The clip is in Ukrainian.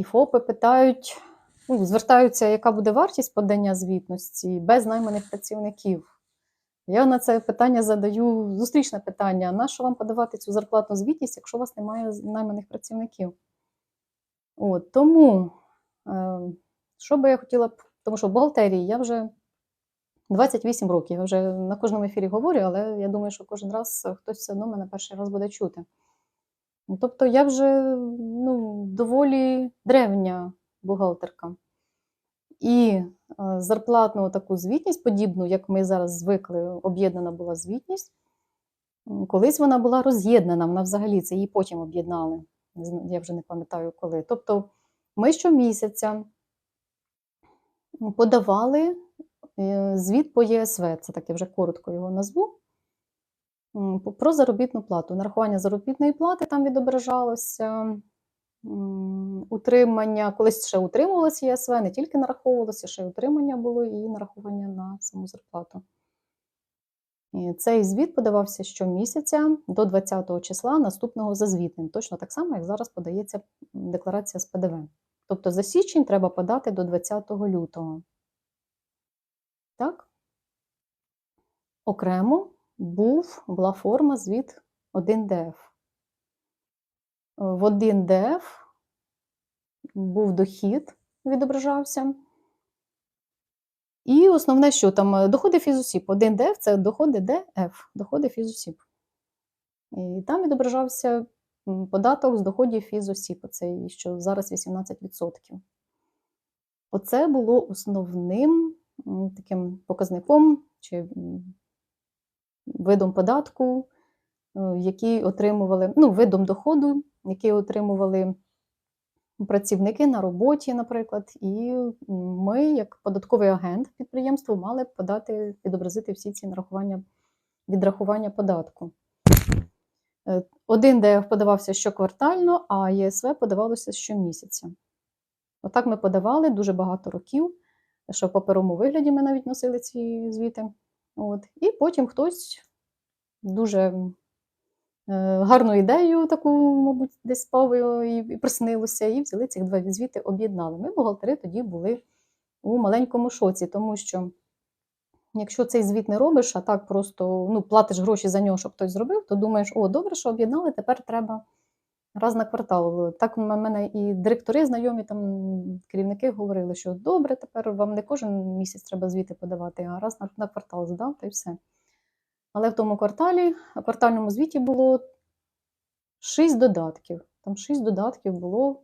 І ФОПи питають, ну, звертаються, яка буде вартість подання звітності без найманих працівників. Я на це питання задаю зустрічне питання: на що вам подавати цю зарплатну звітність, якщо у вас немає найманих працівників? От, тому, е, що би я хотіла б, тому що в бухгалтерії я вже 28 років, я вже на кожному ефірі говорю, але я думаю, що кожен раз хтось все одно мене перший раз буде чути. Ну, Тобто я вже ну, доволі древня бухгалтерка. І е, зарплатну таку звітність, подібну, як ми зараз звикли, об'єднана була звітність. Колись вона була роз'єднана, вона взагалі це її потім об'єднали. Я вже не пам'ятаю коли. Тобто ми щомісяця подавали е, звіт по ЄСВ, це так я вже коротко його назву. Про заробітну плату. Нарахування заробітної плати там відображалося. Утримання, колись ще утримувалося ЄСВ, не тільки нараховувалося, ще й утримання було і нарахування на саму зарплату. І Цей звіт подавався щомісяця до 20 числа наступного за звітним, точно так само, як зараз подається декларація з ПДВ. Тобто за січень треба подати до 20 лютого. Так? Окремо був, була форма звіт 1ДФ. В 1ДФ був дохід, відображався. І основне, що там е, доходи фізосіб. 1ДФ це доходи ДФ, доходи фізосіб. І там відображався податок з доходів фізосіб, оцей, що зараз 18%. Оце було основним таким показником чи видом податку, е, який отримували, ну, видом доходу, який отримували працівники на роботі, наприклад, і ми, як податковий агент підприємства, мали б подати, відобразити всі ці нарахування, відрахування податку. Е, Один ДФ подавався щоквартально, а ЄСВ подавалося щомісяця. Отак ми подавали дуже багато років, що в паперовому вигляді ми навіть носили ці звіти. От. І потім хтось дуже е, гарну ідею, таку, мабуть, десь спав і, приснилося, і взяли цих два звіти, об'єднали. Ми, бухгалтери, тоді були у маленькому шоці, тому що якщо цей звіт не робиш, а так просто ну, платиш гроші за нього, щоб хтось зробив, то думаєш, о, добре, що об'єднали, тепер треба раз на квартал. Так у мене і директори знайомі, там керівники говорили, що добре, тепер вам не кожен місяць треба звіти подавати, а раз на, квартал здав, та й все. Але в тому кварталі, в квартальному звіті було 6 додатків. Там 6 додатків було